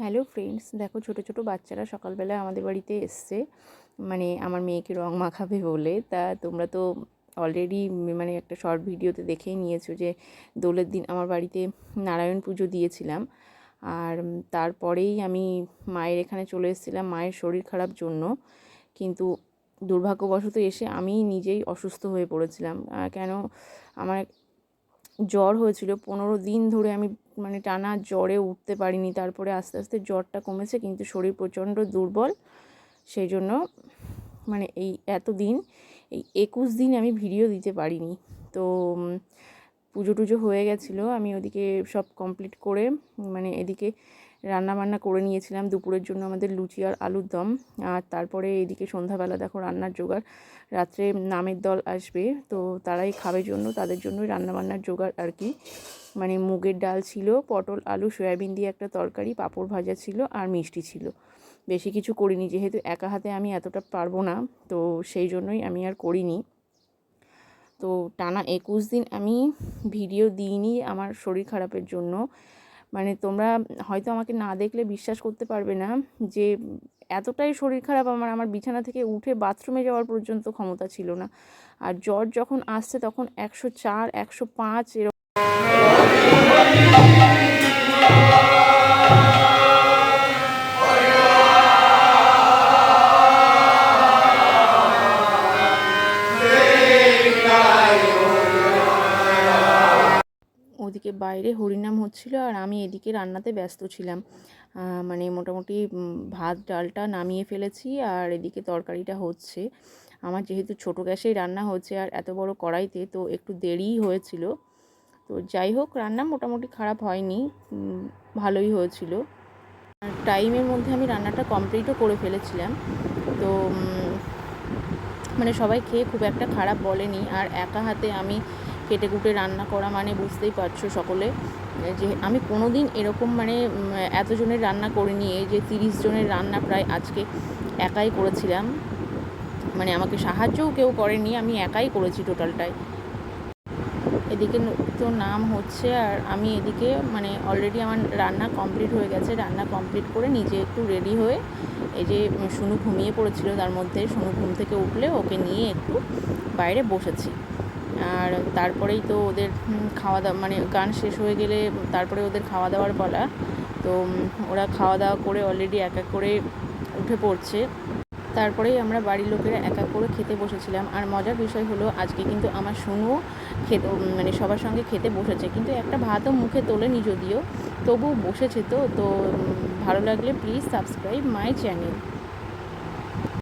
Hello friends দেখো ছোট ছোট বাচ্চারা সকালবেলা আমাদের বাড়িতে এসছে। মানে আমার মেয়েকে রং মাখাবে বলে। তা তোমরা তো অলরেডি মানে একটা শর্ট ভিডিওতে দেখেই নিয়েছো যে দোলের দিন আমার বাড়িতে নারায়ণ পুজো দিয়েছিলাম। আর তারপরেই আমি মায়ের এখানে চলে এসেছিলাম মায়ের শরীর খারাপ জন্য। কিন্তু দুর্ভাগ্যবশত এসে আমি নিজেই অসুস্থ হয়ে পড়েছিলাম। কেন? আমার জ্বর হয়েছিল, পনেরো দিন ধরে আমি মানে টানা জ্বরে উঠতে পারিনি। তারপরে আস্তে আস্তে জ্বরটা কমেছে, কিন্তু শরীর প্রচণ্ড দুর্বল। সেই জন্য মানে এই এত দিন এই একুশ দিন আমি ভিডিও দিতে পারিনি। তো পুজো টুজো হয়ে গেছিল। আমি ওদিকে সব কমপ্লিট করে মানে এদিকে রান্না বান্না করে নিয়েছিলাম। দুপুরের জন্য আমাদের লুচি আর আলুর দম। আর তারপরে এদিকে সন্ধ্যাবেলা দেখো রান্নার জোগাড়। রাত্রে নামের দল আসবে, তো তারাই খাবে জন্য, তাদের জন্যই রান্নাবান্নার জোগাড় আর কি। মানে মুগের ডাল ছিল, পটল, আলু, সয়াবিন দিয়ে একটা তরকারি, পাঁপড় ভাজা ছিল আর মিষ্টি ছিল। বেশি কিছু করিনি, যেহেতু একা হাতে আমি এতটা পারব না, তো সেই জন্যই আমি আর করিনি। তো টানা একুশ দিন আমি ভিডিও দিইনি আমার শরীর খারাপের জন্য। মানে তোমরা হয়তো আমাকে না দেখলে বিশ্বাস করতে পারবে না যে এতটাই শরীর খারাপ আমার আমার বিছানা থেকে উঠে বাথরুমে যাওয়ার পর্যন্ত ক্ষমতা ছিল না। আর জ্বর যখন আসছে তখন একশো চার, একশো পাঁচ এরকম ওদিকে বাইরে হরিনাম হচ্ছিল আর আমি এদিকে রান্নাতে ব্যস্ত ছিলাম। মানে মোটামুটি ভাত, ডালটা নামিয়ে ফেলেছি আর এদিকে তরকারিটা হচ্ছে। আমার যেহেতু ছোটো গ্যাসেই রান্না হচ্ছে আর এত বড় কড়াইতে তো একটু দেরিই হয়েছিল। তো যাই হোক, রান্না মোটামুটি খারাপ হয়নি ভালোই হয়েছিল। টাইমের মধ্যে আমি রান্নাটা কমপ্লিটও করে ফেলেছিলাম। তো মানে সবাই খেয়ে খুব একটা খারাপ বলেনি আর একা হাতে আমি কেটে কুটে রান্না করা মানে বুঝতেই পারছ সকলে। যে আমি কোনো দিন এরকম মানে এতজনের রান্না করিনি, এই যে তিরিশ জনের রান্না প্রায় আজকে একাই করেছিলাম। মানে আমাকে সাহায্যও কেউ করেনি, আমি একাই করেছি টোটালটাই। এদিকে তো নাম হচ্ছে আর আমি এদিকে মানে অলরেডি আমার রান্না কমপ্লিট হয়ে গেছে, রান্না কমপ্লিট করে নিজে একটু রেডি হয়ে এই যে শুনু ঘুমিয়ে পড়েছিল, তার মধ্যে শুনু ঘুম থেকে উঠলে ওকে নিয়ে একটু বাইরে বসেছি। আর তারপরেই তো ওদের খাওয়া দাওয়া মানে গান শেষ হয়ে গেলে তারপরে ওদের খাওয়া দাওয়ার পালা। তো ওরা খাওয়া দাওয়া করে অলরেডি এক এক করে উঠে পড়ছে। তারপরেই আমরা বাড়ির লোকেরা এক এক করে খেতে বসেছিলাম। আর মজার বিষয় হলো, আজকে কিন্তু আমার শুনুও খেতে মানে সবার সঙ্গে খেতে বসেছে। কিন্তু একটা ভাতও মুখে তোলেনি যদিও তবু বসেছে তো। তো ভালো লাগলে প্লিজ সাবস্ক্রাইব মাই চ্যানেল